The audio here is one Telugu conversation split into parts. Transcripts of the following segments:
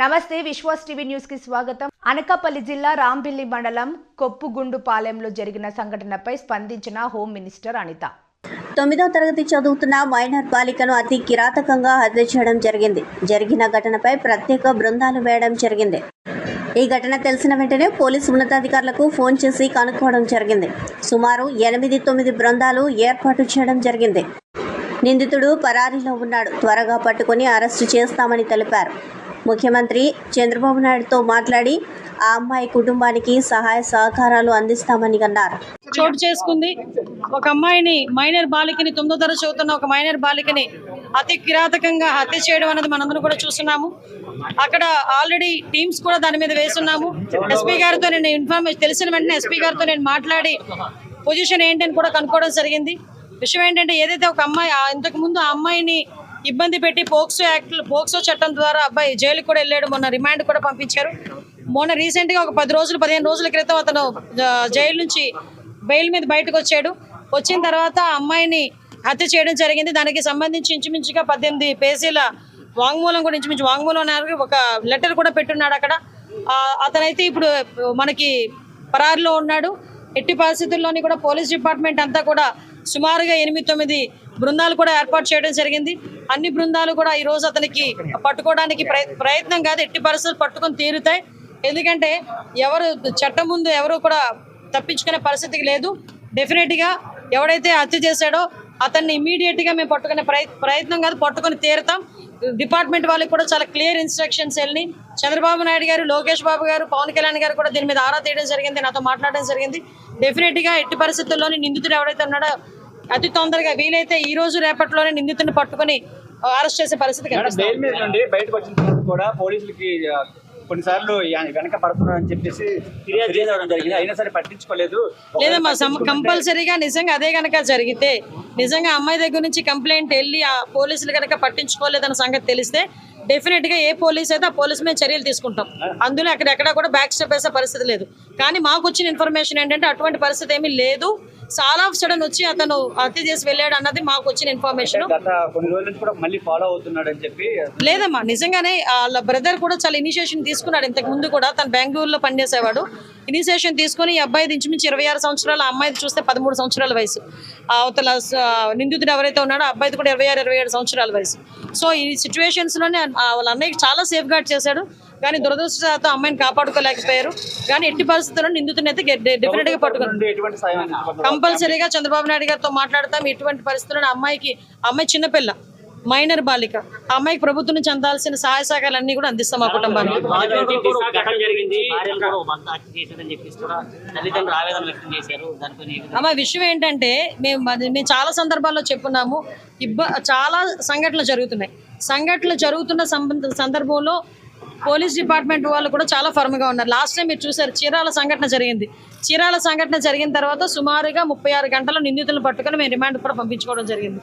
నమస్తే విశ్వాస్ టీవీ న్యూస్కి స్వాగతం. అనకాపల్లి జిల్లా రాంబిల్లి మండలం కొప్పుగుండుపాలెంలో జరిగిన సంఘటనపై స్పందించిన హోం మినిస్టర్ అనిత. తొమ్మిదో తరగతి చదువుతున్న మైనర్ బాలికను అతి కిరాతకంగా హత్య చేయడం జరిగింది. జరిగిన ఘటనపై ప్రత్యేక బృందాలు వేయడం జరిగింది. ఈ ఘటన తెలిసిన వెంటనే పోలీసు ఉన్నతాధికారులకు ఫోన్ చేసి కనుక్కోవడం జరిగింది. సుమారు ఎనిమిది తొమ్మిది బృందాలు ఏర్పాటు చేయడం జరిగింది. నిందితుడు పరారీలో ఉన్నాడు. త్వరగా పట్టుకొని అరెస్టు చేస్తామని తెలిపారు. ముఖ్యమంత్రి చంద్రబాబు నాయుడుతో మాట్లాడి ఆ అమ్మాయి కుటుంబానికి సహాయ సహకారాలు అందిస్తామని అన్నారు. చోటు చేసుకుంది. ఒక అమ్మాయిని మైనర్ బాలికని తొమ్మిదో తరగతి చదువుతున్న ఒక మైనర్ బాలికని అతి కిరాతకంగా హత్య చేయడం అనేది మనందరం కూడా చూస్తున్నాము. అక్కడ ఆల్రెడీ టీమ్స్ కూడా దాని మీద వేస్తున్నాము. ఎస్పీ గారితో నేను ఇన్ఫర్మేషన్ తెలిసిన వెంటనే ఎస్పీ గారితో నేను మాట్లాడి పొజిషన్ ఏంటని కూడా కనుక్కోవడం జరిగింది. విషయం ఏంటంటే ఏదైతే ఒక అమ్మాయి ఇంతకుముందు ఆ అమ్మాయిని ఇబ్బంది పెట్టి పోక్సో యాక్ట్ పోక్సో చట్టం ద్వారా అబ్బాయి జైలుకి కూడా వెళ్ళాడు. మొన్న రిమాండ్ కూడా పంపించారు. మొన్న రీసెంట్గా ఒక పది రోజులు పదిహేను రోజుల క్రితం అతను జైలు నుంచి బెయిల్ మీద బయటకు వచ్చాడు. వచ్చిన తర్వాత ఆ అమ్మాయిని హత్య చేయడం జరిగింది. దానికి సంబంధించి ఇంచుమించుగా పద్దెనిమిది పేజీల వాంగ్మూలం కూడా ఇంచుమించు వాంగ్మూలం అన్నారు ఒక లెటర్ కూడా పెట్టున్నాడు అక్కడ. అతనైతే ఇప్పుడు మనకి పరారిలో ఉన్నాడు. ఎట్టి పరిస్థితుల్లోని కూడా పోలీస్ డిపార్ట్మెంట్ అంతా కూడా సుమారుగా ఎనిమిది తొమ్మిది బృందాలు కూడా ఏర్పాటు చేయడం జరిగింది. అన్ని బృందాలు కూడా ఈ రోజు అతనికి పట్టుకోవడానికి ప్రయత్నం కాదు ఎట్టి పరిస్థితులు పట్టుకొని తీరుతాయి. ఎందుకంటే ఎవరు చట్టం ముందు ఎవరు కూడా తప్పించుకునే పరిస్థితికి లేదు. డెఫినెట్గా ఎవడైతే హత్య చేశాడో అతన్ని ఇమీడియట్గా మేము పట్టుకునే ప్రయత్నం కాదు పట్టుకొని తీరుతాం. డిపార్ట్మెంట్ వాళ్ళకి కూడా చాలా క్లియర్ ఇన్స్ట్రక్షన్స్ వెళ్ళి చంద్రబాబు నాయుడు గారు లోకేష్ బాబు గారు పవన్ కళ్యాణ్ గారు కూడా దీని మీద ఆరా తీయడం జరిగింది నాతో మాట్లాడడం జరిగింది. డెఫినెట్గా ఎట్టి పరిస్థితుల్లోని నిందితుడు ఎవరైతే ఉన్నాడో అతి తొందరగా వీలైతే ఈ రోజు రేపట్లోనే నిందితుడిని పట్టుకొని అరెస్ట్ చేసే పరిస్థితి కనిపిస్తుంది బయటకు వచ్చిన కూడా పోలీసులకి కొన్నిసార్లు వెనక పడుతున్నారు అని చెప్పేసి ఫిర్యాదు చేయడం జరిగింది? అయినా సరే పట్టించుకోలేదు. లేదమ్మా కంపల్సరీగా నిజంగా అదే గనక జరిగితే నిజంగా అమ్మాయి దగ్గర నుంచి కంప్లైంట్ వెళ్ళి ఆ పోలీసులు కనుక పట్టించుకోలేదన్న సంగతి తెలిస్తే డెఫినెట్గా ఏ పోలీస్ అయితే ఆ పోలీస్ మీద చర్యలు తీసుకుంటాం. అందులో అక్కడ ఎక్కడ కూడా బ్యాక్ స్టెప్ వేసే పరిస్థితి లేదు. కానీ మాకు వచ్చిన ఇన్ఫర్మేషన్ ఏంటంటే అటువంటి పరిస్థితి ఏమీ లేదు. చాలా సడన్ వచ్చి అతను హత్య చేసి వెళ్ళాడు అన్నది మాకు వచ్చిన ఇన్ఫర్మేషన్. లేదమ్మా నిజంగానే వాళ్ళ బ్రదర్ కూడా చాలా ఇనిషియేషన్ తీసుకున్నాడు ఇంతకు ముందు కూడా. తను బెంగళూరులో పనిచేసేవాడు. ఇనిషియేషన్ తీసుకొని ఈ అబ్బాయిది ఇంచుమించు ఇరవై ఆరు సంవత్సరాలు అమ్మాయిది చూస్తే పదమూడు సంవత్సరాల వయసు. ఆ అవతల నిందితుడు ఎవరైతే ఉన్నాడో అబ్బాయిది కూడా ఇరవై ఆరు ఇరవై ఏడు సంవత్సరాల వయసు. సో ఈ సిచ్యువేషన్స్లోనే ఆ వాళ్ళ అన్నయ్యకి చాలా సేఫ్ గార్డ్ చేశాడు. కానీ దురదృష్టశాతం అమ్మాయిని కాపాడుకోలేకపోయారు. కానీ ఎట్టి పరిస్థితుల్లో నిందితుడిని అయితే డెఫినెట్గా. కంపల్సరీగా చంద్రబాబు నాయుడు గారితో మాట్లాడతాం. ఎటువంటి పరిస్థితుల్లో అమ్మాయికి అమ్మాయి చిన్నపిల్ల మైనర్ బాలిక ఆ అమ్మాయికి ప్రభుత్వం నుంచి అందాల్సిన సహాయ సహకారాలు అన్ని కూడా అందిస్తాం మా కుటుంబానికి. అమ్మ విషయం ఏంటంటే మేము మేము చాలా సందర్భాల్లో చెప్పున్నాము. ఇబ్బ చాలా సంఘటనలు జరుగుతున్నాయి. సంఘటనలు జరుగుతున్న సంబంధ సందర్భంలో పోలీస్ డిపార్ట్మెంట్ వాళ్ళు కూడా చాలా ఫర్మ్గా ఉన్నారు. లాస్ట్ టైం మీరు చూసారు చీరాల సంఘటన జరిగింది. చీరాల సంఘటన జరిగిన తర్వాత సుమారుగా ముప్పై ఆరు గంటల నిందితులను పట్టుకొని మేము రిమాండ్ కూడా పంపించుకోవడం జరిగింది.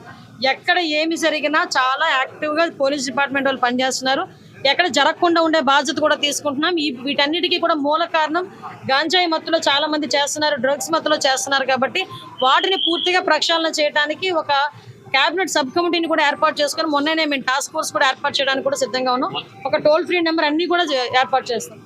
ఎక్కడ ఏమి జరిగినా చాలా యాక్టివ్గా పోలీస్ డిపార్ట్మెంట్ వాళ్ళు పనిచేస్తున్నారు. ఎక్కడ జరగకుండా ఉండే బాధ్యత కూడా తీసుకుంటున్నాం. ఈ వీటన్నిటికీ కూడా మూల కారణం గాంజాయి మత్తులో చాలా మంది చేస్తున్నారు డ్రగ్స్ మత్తులో చేస్తున్నారు కాబట్టి వాటిని పూర్తిగా ప్రక్షాళన చేయడానికి ఒక క్యాబినెట్ సబ్ కమిటీని కూడా ఏర్పాటు చేసుకొని మొన్ననే మేము టాస్క్ ఫోర్స్ కూడా ఏర్పాటు చేయడానికి కూడా సిద్ధంగా ఉన్నాం. ఒక టోల్ ఫ్రీ నెంబర్ అన్ని కూడా ఏర్పాటు చేస్తాం.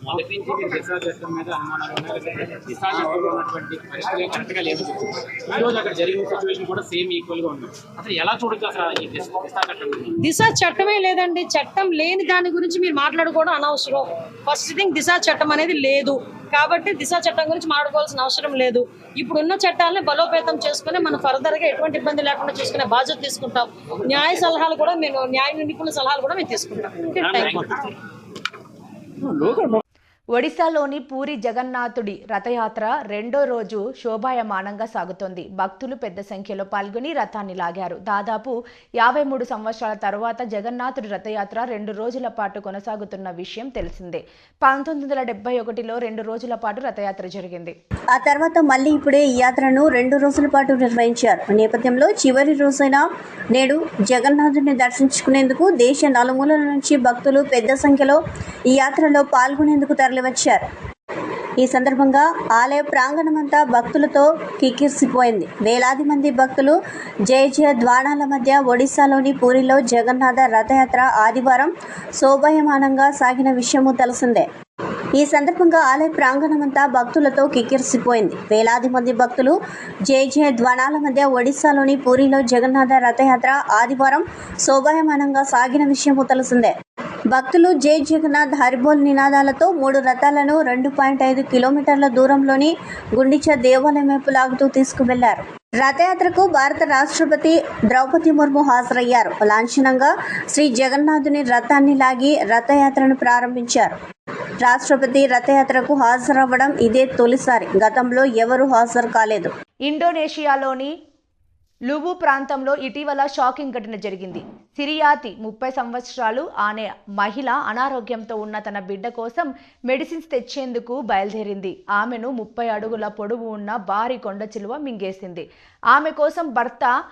దిశ చట్టమే లేదండి. చట్టం లేని దాని గురించి మీరు మాట్లాడుకోవడం అనవసరం. ఫస్ట్ థింగ్ దిశ చట్టం అనేది లేదు. కాబట్టి దిశ చట్టం గురించి మాట్లాడుకోవాల్సిన అవసరం లేదు. ఇప్పుడున్న చట్టాలని బలోపేతం చేసుకుని మనం ఫర్దర్గా ఎటువంటి ఇబ్బంది లేకుండా చూసుకునే బాధ్యత తీసుకుంటాం. న్యాయ సలహాలు కూడా మేము న్యాయ నిపుణుల సలహాలు కూడా మేము తీసుకుంటాం. ఒడిశాలోని పూరి జగన్నాథుడి రథయాత్ర రెండో రోజు శోభాయమానంగా సాగుతోంది. భక్తులు పెద్ద సంఖ్యలో పాల్గొని రథాన్ని లాగారు. దాదాపు యాభై మూడు సంవత్సరాల తర్వాత జగన్నాథుడి రథయాత్ర రెండు రోజుల పాటు కొనసాగుతున్న విషయం తెలిసిందే. పంతొమ్మిది వందల డెబ్బై ఒకటిలో రెండు రోజుల పాటు రథయాత్ర జరిగింది. ఆ తర్వాత మళ్ళీ ఇప్పుడే ఈ యాత్రను రెండు రోజుల పాటు నిర్వహించారు. నేపథ్యంలో చివరి రోజైన నేడు జగన్నాథుడిని దర్శించుకునేందుకు దేశ నలుమూలల నుంచి భక్తులు పెద్ద సంఖ్యలో ఈ యాత్రలో పాల్గొనేందుకు వెలువచ్చారు. ఈ సందర్భంగా ఆలయ ప్రాంగణమంతా భక్తులతో కిక్కిరిసిపోయింది. వేలాది మంది భక్తులు జయ జయ ద్వాణాల మధ్య ఒడిశాలోని పూరిలో జగన్నాథ రథయాత్ర ఆదివారం శోభాయమానంగా సాగిన విషయము తెలిసిందే. ఈ సందర్భంగా ఆలయ ప్రాంగణమంతా భక్తులతో కిక్కిరిసిపోయింది. వేలాది మంది భక్తులు జయ జయ ధ్వనాల మధ్య ఒడిశాలోని పూరిలో జగన్నాథ రథయాత్ర ఆదివారం శోభాయమానంగా సాగిన విషయము తెలిసిందే. భక్తులు జై జగన్నాథ్ హరిబోల్ నినాదాలతో మూడు రథాలను రెండు పాయింట్ ఐదు కిలోమీటర్ల దూరంలోని గుండిచ దేవాలయం వైపు లాగుతూ తీసుకువెళ్ళారు. రథయాత్రకు భారత రాష్ట్రపతి ద్రౌపది ముర్ము హాజరయ్యారు. లాంఛనంగా శ్రీ జగన్నాథుని రథాన్ని లాగి రథయాత్రను ప్రారంభించారు. రాష్ట్రపతి రథయాత్రకు హాజరవ్వడం ఇదే తొలిసారి. గతంలో ఎవరూ హాజరు కాలేదు. ఇండోనేషియాలోని లువు ప్రాంతంలో ఇటీవల షాకింగ్ ఘటన జరిగింది. సిరియాతి ముప్పై సంవత్సరాలు ఆనే మహిళ అనారోగ్యంతో ఉన్న తన బిడ్డ కోసం మెడిసిన్స్ తెచ్చేందుకు బయలుదేరింది. ఆమెను ముప్పై అడుగుల పొడవు ఉన్న భారీ కొండ చిలువ మింగేసింది. ఆమె కోసం భర్త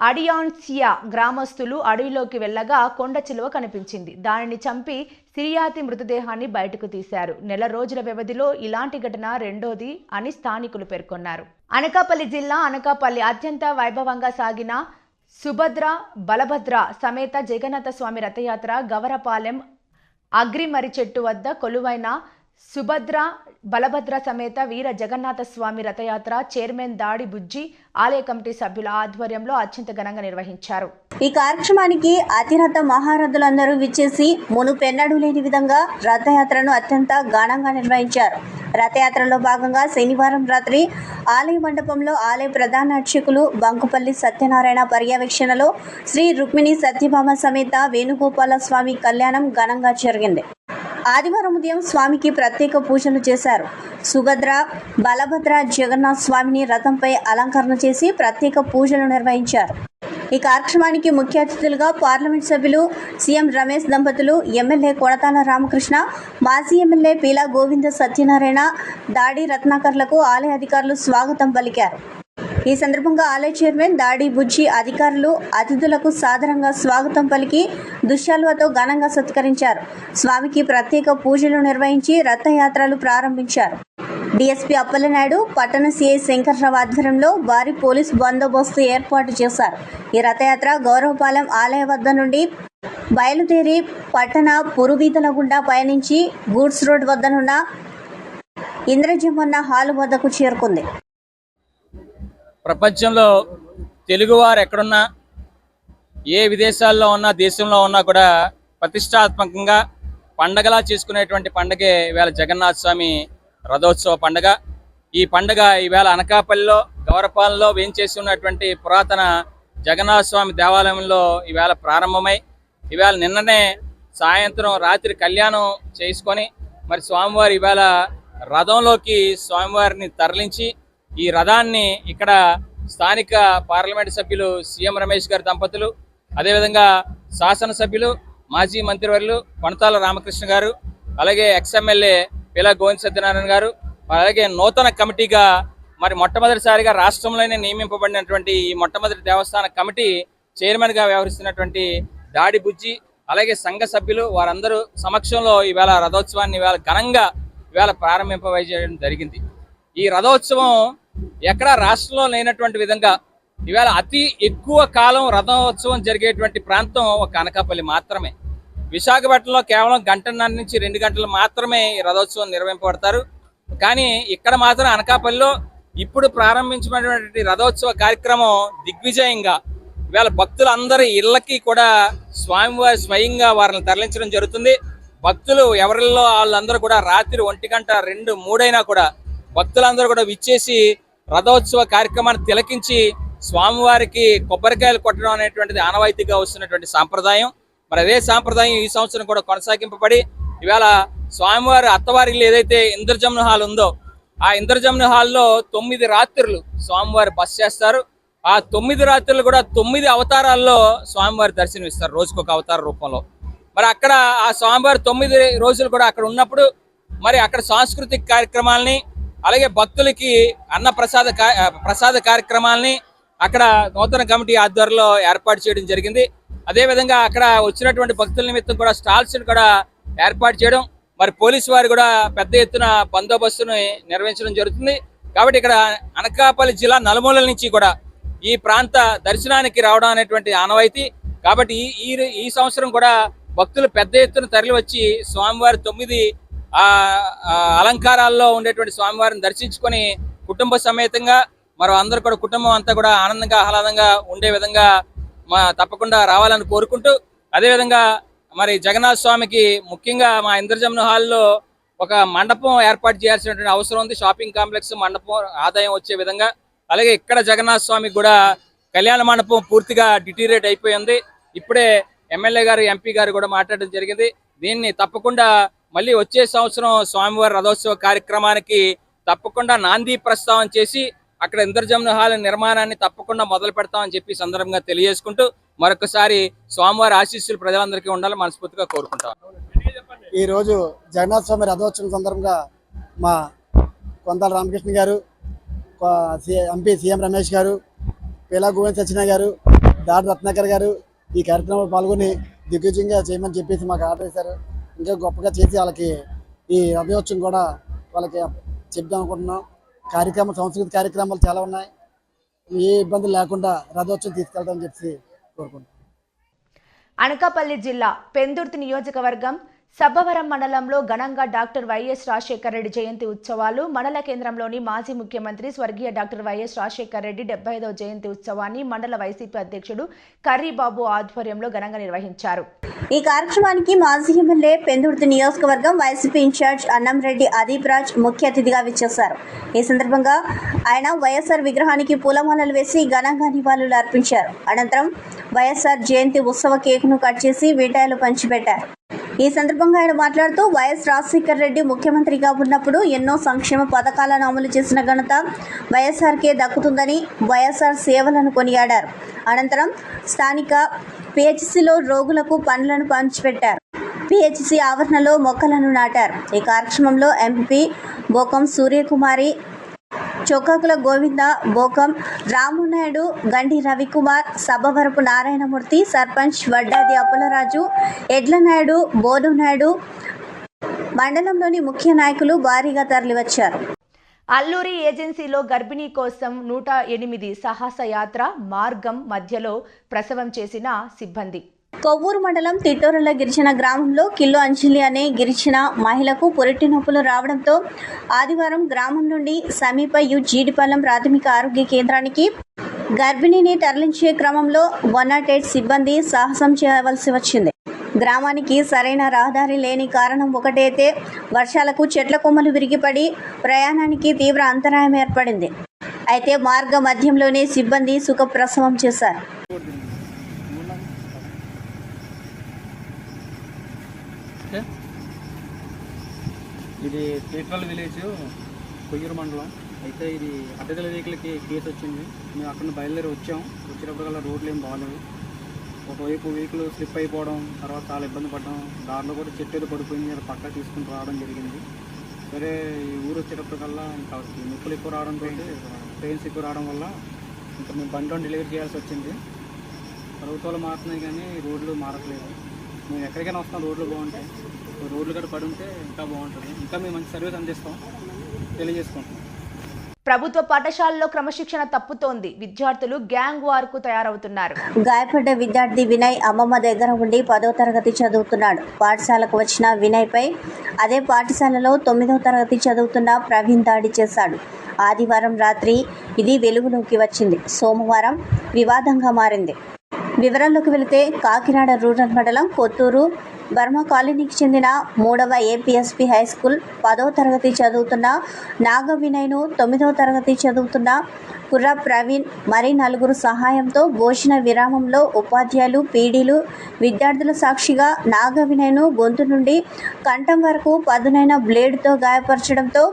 అడియాన్సియా గ్రామస్తులు అడవిలోకి వెళ్ళగా కొండ చిలువ కనిపించింది. దానిని చంపి సిరియాతి మృతదేహాన్ని బయటకు తీశారు. నెల రోజుల వ్యవధిలో ఇలాంటి ఘటన రెండోది అని స్థానికులు పేర్కొన్నారు. అనకాపల్లి జిల్లా అనకాపల్లి అత్యంత వైభవంగా సాగిన సుభద్ర బలభద్ర సమేత జగన్నాథ స్వామి రథయాత్ర గవరపాలెం అగ్రిమరి చెట్టు వద్ద కొలువైన సుభద్ర బలభద్ర సమేత వీర జగన్నాథ స్వామి రథయాత్ర చైర్మన్ దాడి బుజ్జి ఆలయ కమిటీ సభ్యుల ఆధ్వర్యంలో అత్యంత ఘనంగా నిర్వహించారు. ఈ కార్యక్రమానికి అతిరథ మహారథులందరూ విచ్చేసి మునుపెన్నడూ లేని విధంగా రథయాత్రను అత్యంత ఘనంగా నిర్వహించారు. రథయాత్రలో భాగంగా శనివారం రాత్రి ఆలయ మండపంలో ఆలయ ప్రధాన అర్చకులు బంకుపల్లి సత్యనారాయణ పర్యవేక్షణలో శ్రీ రుక్మిణి సత్యభామ సమేత వేణుగోపాల స్వామి కళ్యాణం ఘనంగా జరిగింది. ఆదివారం ఉదయం స్వామికి ప్రత్యేక పూజలు చేశారు. సుభద్ర బలభద్ర జగన్నాథ్ స్వామిని రథంపై అలంకరణ చేసి ప్రత్యేక పూజలు నిర్వహించారు. ఈ కార్యక్రమానికి ముఖ్య అతిథులుగా పార్లమెంట్ సభ్యులు సీఎం రమేష్ దంపతులు ఎమ్మెల్యే కొడతాల రామకృష్ణ మాజీ ఎమ్మెల్యే పీలా గోవింద సత్యనారాయణ దాడి రత్నాకర్లకు ఆలయ అధికారులు స్వాగతం పలికారు. ఈ సందర్భంగా ఆలయ చైర్మన్ దాడి బుజ్జి అధికారులు అతిథులకు సాధారణంగా స్వాగతం పలికి దుశ్శాలువతో ఘనంగా సత్కరించారు. స్వామికి ప్రత్యేక పూజలు నిర్వహించి రథయాత్రలు ప్రారంభించారు. డీఎస్పీ అప్పలనాయుడు పట్టణ సిఐ శంకర్రావు ఆధ్వర్యంలో భారీ పోలీస్ బందోబస్తు ఏర్పాటు చేశారు. ఈ రథయాత్ర గౌరవపాలెం ఆలయ వద్ద నుండి బయలుదేరి పట్టణ పురువీధుల గుండా పయనించి గూడ్స్ రోడ్ వద్దనున్న ఇంద్రజమన్న హాలు వద్దకు చేరుకుంది. ప్రపంచంలో తెలుగువారు ఎక్కడున్నా ఏ విదేశాల్లో ఉన్నా దేశంలో ఉన్నా కూడా ప్రతిష్టాత్మకంగా పండగలా చేసుకునేటువంటి పండగే ఈవేళ జగన్నాథ స్వామి రథోత్సవ పండగ. ఈ పండగ ఈవేళ అనకాపల్లిలో గౌరపాలలో వేయించేసి ఉన్నటువంటి పురాతన జగన్నాథ స్వామి దేవాలయంలో ఈవేళ ప్రారంభమై ఈవేళ నిన్ననే సాయంత్రం రాత్రి కళ్యాణం చేసుకొని మరి స్వామివారి ఈవేళ రథంలోకి స్వామివారిని తరలించి ఈ రథాన్ని ఇక్కడ స్థానిక పార్లమెంట్ సభ్యులు సీఎం రమేష్ గారి దంపతులు అదేవిధంగా శాసనసభ్యులు మాజీ మంత్రివర్యులు కొనతాల రామకృష్ణ గారు అలాగే ఎక్స్ఎమ్మెల్యే పిల గోవింద్ సత్యనారాయణ గారు అలాగే నూతన కమిటీగా మరి మొట్టమొదటిసారిగా రాష్ట్రంలోనే నియమింపబడినటువంటి ఈ మొట్టమొదటి దేవస్థాన కమిటీ చైర్మన్గా వ్యవహరిస్తున్నటువంటి దాడి బుజ్జి అలాగే సంఘ సభ్యులు వారందరూ సమక్షంలో ఈవేళ రథోత్సవాన్ని ఈవేళ ఘనంగా ఈవేళ ప్రారంభింపజేయడం జరిగింది. ఈ రథోత్సవం ఎక్కడా రాష్ట్రంలో లేనటువంటి విధంగా ఇవాళ అతి ఎక్కువ కాలం రథోత్సవం జరిగేటువంటి ప్రాంతం ఒక అనకాపల్లి మాత్రమే. విశాఖపట్నంలో కేవలం గంటన్నర నుంచి రెండు గంటలు మాత్రమే ఈ రథోత్సవం నిర్వహింపబడతారు. కానీ ఇక్కడ మాత్రం అనకాపల్లిలో ఇప్పుడు ప్రారంభించినటువంటి రథోత్సవ కార్యక్రమం దిగ్విజయంగా ఇవాళ భక్తులందరి ఇళ్ళకి కూడా స్వామివారి స్వయంగా వారిని తరలించడం జరుగుతుంది. భక్తులు ఎవరిలో వాళ్ళందరూ కూడా రాత్రి ఒంటి గంట రెండు మూడైనా కూడా భక్తులందరూ కూడా విచ్చేసి రథోత్సవ కార్యక్రమాన్ని తిలకించి స్వామివారికి కొబ్బరికాయలు కొట్టడం అనేటువంటిది ఆనవాయితీగా వస్తున్నటువంటి సాంప్రదాయం. మరి అదే సాంప్రదాయం ఈ సంవత్సరం కూడా కొనసాగింపబడి ఇవాళ స్వామివారి అత్తవారి ఏదైతే ఇంద్రజమున హాల్ ఉందో ఆ ఇంద్రజమున హాల్లో తొమ్మిది రాత్రులు స్వామివారి బస్ చేస్తారు. ఆ తొమ్మిది రాత్రులు కూడా తొమ్మిది అవతారాల్లో స్వామివారి దర్శనం ఇస్తారు రోజుకొక అవతార రూపంలో. మరి అక్కడ ఆ స్వామివారి తొమ్మిది రోజులు కూడా అక్కడ ఉన్నప్పుడు మరి అక్కడ సాంస్కృతిక కార్యక్రమాలని అలాగే భక్తులకి అన్న ప్రసాద ప్రసాద కార్యక్రమాల్ని అక్కడ నూతన కమిటీ ఆధ్వర్యంలో ఏర్పాటు చేయడం జరిగింది. అదేవిధంగా అక్కడ వచ్చినటువంటి భక్తుల నిమిత్తం కూడా స్టాల్స్ని కూడా ఏర్పాటు చేయడం మరి పోలీసు వారు కూడా పెద్ద ఎత్తున బందోబస్తుని నిర్వహించడం జరుగుతుంది. కాబట్టి ఇక్కడ అనకాపల్లి జిల్లా నలుమూలల నుంచి కూడా ఈ ప్రాంత దర్శనానికి రావడం అనేటువంటి ఆనవాయితీ. కాబట్టి ఈ ఈ సంవత్సరం కూడా భక్తులు పెద్ద ఎత్తున తరలి వచ్చి స్వామివారి తొమ్మిది అలంకారాల్లో ఉండేటువంటి స్వామివారిని దర్శించుకొని కుటుంబ సమేతంగా మరి అందరూ కూడా కుటుంబం అంతా కూడా ఆనందంగా ఆహ్లాదంగా ఉండే విధంగా మా తప్పకుండా రావాలని కోరుకుంటూ అదేవిధంగా మరి జగన్నాథ స్వామికి ముఖ్యంగా మా ఇంద్రజమున హాల్లో ఒక మండపం ఏర్పాటు చేయాల్సినటువంటి అవసరం ఉంది. షాపింగ్ కాంప్లెక్స్ మండపం ఆదాయం వచ్చే విధంగా అలాగే ఇక్కడ జగన్నాథ స్వామికి కూడా కళ్యాణ మండపం పూర్తిగా డిటీరేట్ అయిపోయింది ఇప్పుడే ఎమ్మెల్యే గారు ఎంపీ గారు కూడా మాట్లాడడం జరిగింది. దీన్ని తప్పకుండా మళ్ళీ వచ్చే సంవత్సరం స్వామివారి రథోత్సవ కార్యక్రమానికి తప్పకుండా నాంది ప్రస్తావన చేసి అక్కడ ఇంద్రజమున హాల్ నిర్మాణాన్ని తప్పకుండా మొదలు పెడతామని చెప్పి సందర్భంగా తెలియజేసుకుంటూ మరొకసారి స్వామివారి ఆశీస్సులు ప్రజలందరికీ ఉండాలని మనస్ఫూర్తిగా కోరుకుంటాం. ఈరోజు జగన్నాథ స్వామి రథోత్సవం సందర్భంగా మా కొందాల రామకృష్ణ గారు ఎంపీ సీఎం రమేష్ గారు పీలా గోవింద్ సచిన గారు దాడి రత్నాకర్ గారు ఈ కార్యక్రమంలో పాల్గొని దిగ్విజయంగా చేయమని చెప్పేసి మాకు ఆర్డర్ ఇస్తారు ఇంకా గొప్పగా చేసి వాళ్ళకి ఈ రథోత్సవం కూడా వాళ్ళకి చెప్దాం అనుకుంటున్నాం. కార్యక్రమం సంస్కృతి కార్యక్రమాలు చాలా ఉన్నాయి. ఏ ఇబ్బంది లేకుండా రథోత్సవం తీసుకెళ్తామని చెప్పి కోరుకుంటున్నాం. అనకాపల్లి జిల్లా పెందుర్తి నియోజకవర్గం సబ్బవరం మండలంలో ఘనంగా డాక్టర్ వైఎస్ రాజశేఖర రెడ్డి జయంతి ఉత్సవాలు. మండల కేంద్రంలోని మాజీ ముఖ్యమంత్రి స్వర్గీయ డాక్టర్ వైఎస్ రాజశేఖర రెడ్డి డెబ్బై ఐదవ జయంతి ఉత్సవాన్ని మండల వైసీపీ అధ్యక్షుడు కర్రీబాబు ఆధ్వర్యంలో ఘనంగా నిర్వహించారు. ఈ కార్యక్రమానికి మాజీ ఎమ్మెల్యే పెందుర్తి నియోజకవర్గం YCP in charge Annamreddy Adeep Raj ముఖ్య అతిథిగా విచ్చేశారు. ఈ సందర్భంగా ఆయన వైఎస్ఆర్ విగ్రహానికి పూలమాలలు వేసి ఘనంగా నివాళులు అర్పించారు. అనంతరం వైఎస్ఆర్ జయంతి ఉత్సవ కేక్ను కట్ చేసి మిఠాయిలు పంచిపెట్టారు. ఈ సందర్భంగా ఆయన మాట్లాడుతూ వైఎస్ రాజశేఖర్ రెడ్డి ముఖ్యమంత్రిగా ఉన్నప్పుడు ఎన్నో సంక్షేమ పథకాలను అమలు చేసిన ఘనత వైఎస్ఆర్కే దక్కుతుందని వైఎస్ఆర్ సేవలను కొనియాడారు. అనంతరం స్థానిక పిహెచ్సిలో రోగులకు పనులను పంచిపెట్టారు. పిహెచ్సి ఆవరణలో మొక్కలను నాటారు. ఈ కార్యక్రమంలో ఎంపీ బోకం సూర్యకుమారి చొక్కాకుల గోవింద బోకం రామునాయుడు గండి రవికుమార్ సభవరపు నారాయణమూర్తి సర్పంచ్ వడ్డాది అప్పలరాజు ఎడ్లనాయుడు బోనునాయుడు మండలంలోని ముఖ్య నాయకులు భారీగా తరలివచ్చారు. అల్లూరి ఏజెన్సీలో గర్భిణీ కోసం నూట ఎనిమిది సాహస యాత్ర మార్గం మధ్యలో ప్రసవం చేసిన సిబ్బంది. కొవ్వూరు మండలం తిట్టూరుల గిరిజన గ్రామంలో కిల్లు అంజలి అనే గిరిజన మహిళకు పొరటి నొప్పులు రావడంతో ఆదివారం గ్రామం నుండి సమీప యు జీడిపాలెం ప్రాథమిక ఆరోగ్య కేంద్రానికి గర్భిణిని తరలించే క్రమంలో వన్ నాట్ ఎయిట్ సిబ్బంది సాహసం చేయవలసి వచ్చింది. గ్రామానికి సరైన రహదారి లేని కారణం ఒకటైతే వర్షాలకు చెట్ల కొమ్మలు విరిగిపడి ప్రయాణానికి తీవ్ర అంతరాయం ఏర్పడింది. అయితే మార్గ మధ్యంలోనే సిబ్బంది సుఖప్రసవం చేశారు. ఇది పీట్రల్ విలేజ్ కొయ్యూరు మండలం. అయితే ఇది అడ్డగల వెహికల్కి కేసు వచ్చింది. మేము అక్కడ బయలుదేరి వచ్చాం. వచ్చేటప్పటికల్లా రోడ్లు ఏం బాగాలేవు. ఒకవైపు వెహికల్ స్లిప్ అయిపోవడం తర్వాత చాలా ఇబ్బంది పడడం. దారిలో కూడా చెట్టు ఏదో పడిపోయింది. అది పక్క తీసుకుని రావడం జరిగింది. సరే ఈ ఊరు వచ్చేటప్పటికల్లా ఇంకా ముక్కలు ఎక్కువ ఎక్కువ రావడంతో ట్రైన్స్ ఎక్కువ రావడం వల్ల ఇంకా మేము బండిలో డెలివరీ చేయాల్సి వచ్చింది. ప్రభుత్వాలు మారుతున్నాయి కానీ రోడ్లు మారట్లేదు. ఎక్కడికైనా వస్తాం రోడ్లు బాగుంటాయి రోడ్లు కూడా పడి ఉంటే ఇంకా బాగుంటుంది. ఇంకా మేము మంచి సర్వీస్ అందిస్తాం తెలియజేసుకుంటాం. ప్రభుత్వ పాఠశాలలో క్రమశిక్షణ తప్పుతోంది. విద్యార్థులు గ్యాంగ్ వార్కు తయారవుతున్నారు. గాయపడ్డ విద్యార్థి వినయ్ అమ్మమ్మ దగ్గర ఉండి పదో తరగతి చదువుతున్నాడు. పాఠశాలకు వచ్చిన వినయ్పై అదే పాఠశాలలో తొమ్మిదో తరగతి చదువుతున్న ప్రవీణ్ దాడి చేశాడు. ఆదివారం రాత్రి ఇది వెలుగులోకి వచ్చింది. సోమవారం వివాదంగా మారింది. వివరాల్లోకి వెళితే కాకినాడ రూరల్ మండలం కొత్తూరు. బర్మ కాలనీకి చెందిన మూడవ ఏపీఎస్పీ హై స్కూల్ పదో తరగతి చదువుతున్న నాగ వినయ్ను తొమ్మిదవ తరగతి చదువుతున్న కుర్ర ప్రవీణ్ మరి నలుగురు సహాయంతో భోజన విరామంలో ఉపాధ్యాయులు పీడీలు విద్యార్థుల సాక్షిగా నాగ వినయ్ను గొంతు నుండి కంఠం వరకు పదునైన బ్లేడ్తో గాయపరచడంతో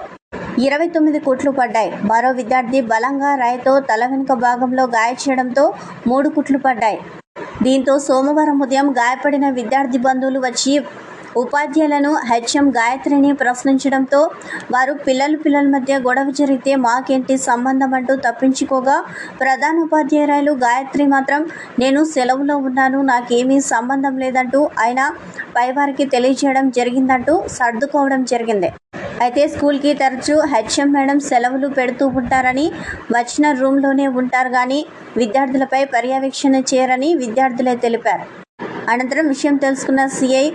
ఇరవై తొమ్మిది కుట్లు పడ్డాయి. మరో విద్యార్థి బలంగా రాయితో తల వెనుక భాగంలో గాయ చేయడంతో మూడు కుట్లు పడ్డాయి. దీంతో సోమవారం ఉదయం గాయపడిన విద్యార్థి బంధువులు వచ్చి ఉపాధ్యాయులను హెచ్ఎం గాయత్రిని ప్రశ్నించడంతో వారు పిల్లలు పిల్లల మధ్య గొడవ జరిగితే మాకేంటి సంబంధం అంటూ తప్పించుకోగా ప్రధాన ఉపాధ్యాయురాలు గాయత్రి మాత్రం నేను సెలవులో ఉన్నాను నాకేమీ సంబంధం లేదంటూ ఆయన పైవారికి తెలియజేయడం జరిగిందంటూ సర్దుకోవడం జరిగింది. అయితే స్కూల్కి తరచూ హెచ్ఎం మేడం సెలవులు పెడుతూ ఉంటారని వచ్చిన రూమ్లోనే ఉంటారు కానీ విద్యార్థులపై పర్యవేక్షణ చేయరని విద్యార్థులే తెలిపారు. అనంతరం విషయం తెలుసుకున్న సిఐ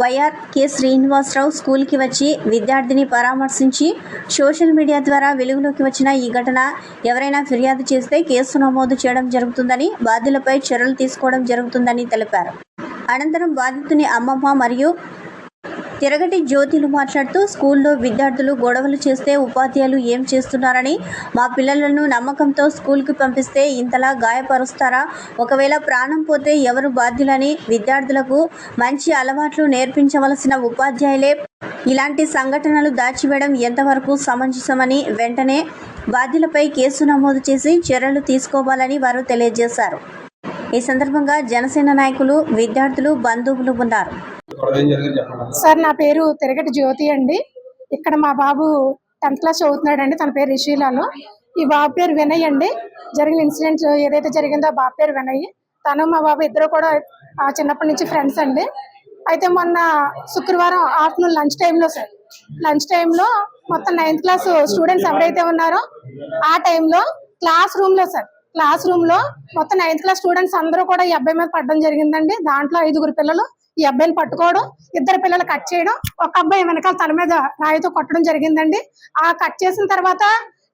వైఆర్ కె శ్రీనివాసరావు స్కూల్కి వచ్చి విద్యార్థిని పరామర్శించి సోషల్ మీడియా ద్వారా వెలుగులోకి వచ్చిన ఈ ఘటన ఎవరైనా ఫిర్యాదు చేస్తే కేసు నమోదు చేయడం జరుగుతుందని బాధ్యులపై చర్యలు తీసుకోవడం జరుగుతుందని తెలిపారు. అనంతరం బాధితుని అమ్మమ్మ మరియు తిరగటి జ్యోతిలు మాట్లాడుతూ స్కూల్లో విద్యార్థులు గొడవలు చేస్తే ఉపాధ్యాయులు ఏం చేస్తున్నారని మా పిల్లలను నమ్మకంతో స్కూల్కి పంపిస్తే ఇంతలా గాయపరుస్తారా? ఒకవేళ ప్రాణం పోతే ఎవరు బాధ్యులని విద్యార్థులకు మంచి అలవాట్లు నేర్పించవలసిన ఉపాధ్యాయులే? ఇలాంటి సంఘటనలు దాచివేయడం ఎంతవరకు సమంజసమని వెంటనే బాధ్యులపై కేసు నమోదు చేసి చర్యలు తీసుకోవాలని వారు తెలియజేశారు. ఈ సందర్భంగా జనసేన నాయకులు విద్యార్థులు బంధువులు ఉన్నారు. సార్ నా పేరు తిరగటి జ్యోతి అండి. ఇక్కడ మా బాబు టెన్త్ క్లాస్ చదువుతున్నాడు అండి తన పేరు రిషీలాలు. ఈ బాబు పేరు వినయ్ అండి. జరిగిన ఇన్సిడెంట్ ఏదైతే జరిగిందో ఆ బాబు పేరు వినయ్. తను మా బాబు ఇద్దరు కూడా చిన్నప్పటి నుంచి ఫ్రెండ్స్ అండి. అయితే మొన్న శుక్రవారం ఆఫ్టర్నూన్ లంచ్ టైంలో సార్ లంచ్ టైంలో మొత్తం నైన్త్ క్లాస్ స్టూడెంట్స్ ఎవరైతే ఉన్నారో ఆ టైంలో క్లాస్ రూమ్లో సార్ క్లాస్ రూమ్లో మొత్తం నైన్త్ క్లాస్ స్టూడెంట్స్ అందరూ కూడా ఈ అబ్బాయి మీద పడడం జరిగిందండి. దాంట్లో ఐదుగురు పిల్లలు ఈ అబ్బాయిని పట్టుకోవడం ఇద్దరు పిల్లలు కట్ చేయడం ఒక అబ్బాయి వెనకాల తల మీద రాయితో కొట్టడం జరిగిందండి. ఆ కట్ చేసిన తర్వాత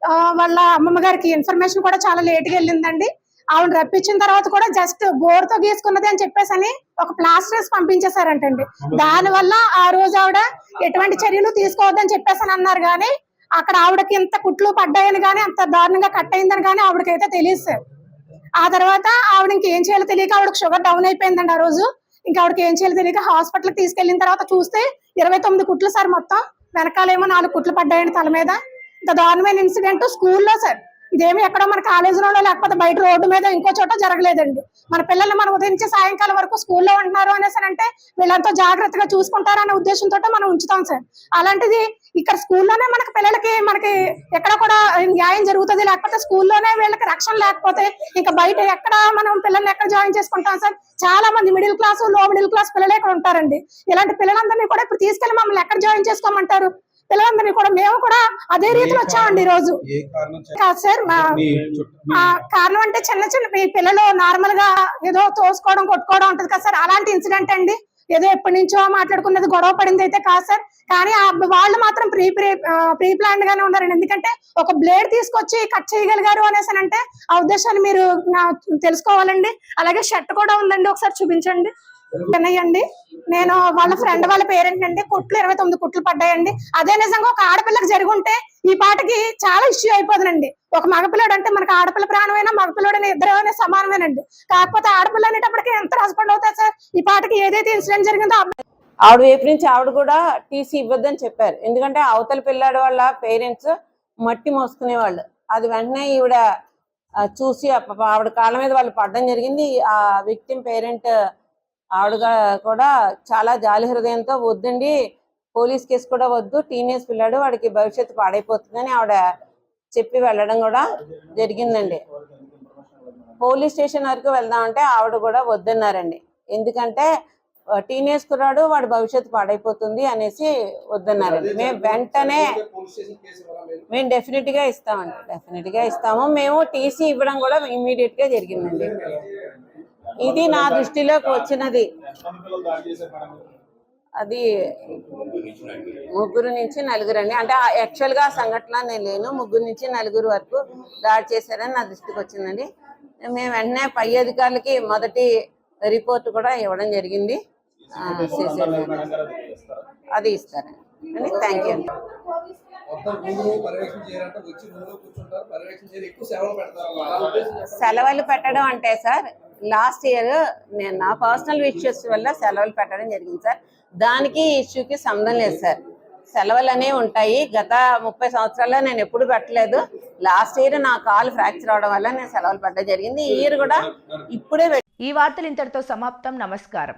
ఆ, వాళ్ళ అమ్మమ్మ గారికి ఇన్ఫర్మేషన్ కూడా చాలా లేట్గా వెళ్ళిందండి. ఆవిడ రప్పించిన తర్వాత కూడా జస్ట్ బోర్తో గీసుకున్నది అని చెప్పేసి అని ఒక ప్లాస్టర్స్ పంపించేశారంటండి. దాని వల్ల ఆ రోజు ఆవిడ ఎటువంటి చర్యలు తీసుకోవద్దని చెప్పేసి అన్నారు. కానీ అక్కడ ఆవిడకి ఇంత కుట్లు పడ్డాయని కానీ అంత దారుణంగా కట్ అయిందని కానీ ఆవిడకైతే తెలియదు సార్ ఆ తర్వాత ఆవిడ ఇంకేం చేయాలో తెలియక ఆవిడకి షుగర్ డౌన్ అయిపోయిందండి ఆ రోజు. ఇంకా ఆవిడకి ఏం చేయాలో తెలియక హాస్పిటల్ తీసుకెళ్ళిన తర్వాత చూస్తే ఇరవై తొమ్మిది కుట్లు సార్ మొత్తం. వెనకాలేమో నాలుగు కుట్లు పడ్డాయండి తల మీద. ఇంత దారుణమైన ఇన్సిడెంట్ స్కూల్లో సార్. ఇదేమి ఎక్కడో మన కాలేజీలోనో లేకపోతే బయట రోడ్డు మీద ఇంకో చోట జరగలేదండి. మన పిల్లలు మనం ఉదయం నుంచి సాయంకాలం వరకు స్కూల్లో ఉంటున్నారు అనేసి అంటే వీళ్ళంతా జాగ్రత్తగా చూసుకుంటారనే ఉద్దేశంతో మనం ఉంచుతాం సార్. అలాంటిది ఇక్కడ స్కూల్లోనే మనకి పిల్లలకి మనకి ఎక్కడ కూడా న్యాయం జరుగుతుంది లేకపోతే స్కూల్లోనే వీళ్ళకి రక్షణ లేకపోతే ఇంకా బయట ఎక్కడ మనం పిల్లల్ని ఎక్కడ జాయిన్ చేసుకుంటాం సార్? చాలా మంది మిడిల్ క్లాస్లో మిడిల్ క్లాస్ పిల్లలే ఇక్కడ ఉంటారండి. ఇలాంటి పిల్లలందరినీ కూడా ఇప్పుడు తీసుకెళ్ళి మమ్మల్ని ఎక్కడ జాయిన్ చేసుకోమంటారు? పిల్లలందరినీ కూడా మేము కూడా అదే రీతిలో వచ్చామండి ఈ రోజు కాదు సార్ కారణం అంటే చిన్న చిన్న పిల్లలు నార్మల్గా ఏదో తోసుకోవడం కొట్టుకోవడం ఉంటది కదా సార్. అలాంటి ఇన్సిడెంట్ అండి. ఏదో ఎప్పటి నుంచో మాట్లాడుకున్నది గొడవ పడింది అయితే కాదు సార్. కానీ వాళ్ళు మాత్రం ప్రీ ప్రీ ప్రీ ప్లాన్ గానే ఉన్నారండి. ఎందుకంటే ఒక బ్లేడ్ తీసుకొచ్చి కట్ చేయగలిగారు అనేసి అని అంటే ఆ ఉద్దేశాన్ని మీరు తెలుసుకోవాలండి. అలాగే షర్ట్ కూడా ఉందండి. ఒకసారి చూపించండి. చెన్నయ్యండి నేను వాళ్ళ ఫ్రెండ్ వాళ్ళ పేరెంట్ అండి కుట్లు ఇరవై తొమ్మిది కుట్లు పడ్డాయండి. అదే నిజంగా ఒక ఆడపిల్లకి జరిగి ఉంటే ఈ పాటకి చాలా ఇష్యూ అయిపోతుందండి. ఒక మగపిల్లడు అంటే మనకి ఆడపిల్ల ప్రాణమైనా మగపిల్లడైనా ఇద్దరైనా సమానమేనండి. కాకపోతే ఆడపిల్ల అనేటప్పటికి ఎంత హస్బెండ్ అవుతాయి సార్? ఈ పాటకి ఏదైతే ఇన్సిడెంట్ జరిగిందో ఆవిడ వైపు నుంచి ఆవిడ కూడా టీసీ ఇవ్వద్దని చెప్పారు. ఎందుకంటే అవతల పిల్లాడి వాళ్ళ పేరెంట్స్ మట్టి మోసుకునేవాళ్ళు. అది వెంటనే ఈవిడ చూసి ఆవిడ కాళ్ళ మీద వాళ్ళు పడడం జరిగింది. ఆ విక్టిమ్ పేరెంట్ ఆవిడగా కూడా చాలా జాలి హృదయంతో వద్దండి పోలీస్ కేసు కూడా వద్దు టీనేజ్ పిల్లాడు వాడికి భవిష్యత్తు పాడైపోతుందని ఆవిడ చెప్పి వెళ్ళడం కూడా జరిగిందండి. పోలీస్ స్టేషన్ వరకు వెళ్దామంటే ఆవిడ కూడా వద్దన్నారండి. ఎందుకంటే టీనేజ్ కుర్రాడు వాడు భవిష్యత్తు పాడైపోతుంది అనేసి వద్దన్నారండి. మేము వెంటనే మేము డెఫినెట్గా ఇస్తామండి డెఫినెట్గా ఇస్తాము. మేము టీసీ ఇవ్వడం కూడా ఇమీడియట్గా జరిగిందండి. ఇది నా దృష్టిలోకి వచ్చినది. అది ముగ్గురు నుంచి నలుగురు అండి అంటే యాక్చువల్గా సంఘటన నేను లేను. ముగ్గురు నుంచి నలుగురు వరకు దాడి చేశారని నా దృష్టికి వచ్చిందండి. మేము వెంటనే పై అధికారులకి మొదటి రిపోర్ట్ కూడా ఇవ్వడం జరిగింది. అది ఇస్తారండి. థ్యాంక్ యూ అండి. సెలవులు పెట్టడం అంటే సార్ లాస్ట్ ఇయర్ నేను నా పర్సనల్ విషయస్ వల్ల సెలవులు పెట్టడం జరిగింది సార్. దానికి ఈ ఇష్యూకి సంబంధం లేదు సార్. సెలవులు అనేవి ఉంటాయి. గత ముప్పై సంవత్సరాల్లో నేను ఎప్పుడు పెట్టలేదు. లాస్ట్ ఇయర్ నా కాలు ఫ్రాక్చర్ అవడం వల్ల నేను సెలవులు పెట్టడం జరిగింది. ఈ ఇయర్ కూడా ఇప్పుడే ఈ వార్తలు ఇంతటితో సమాప్తం. నమస్కారం.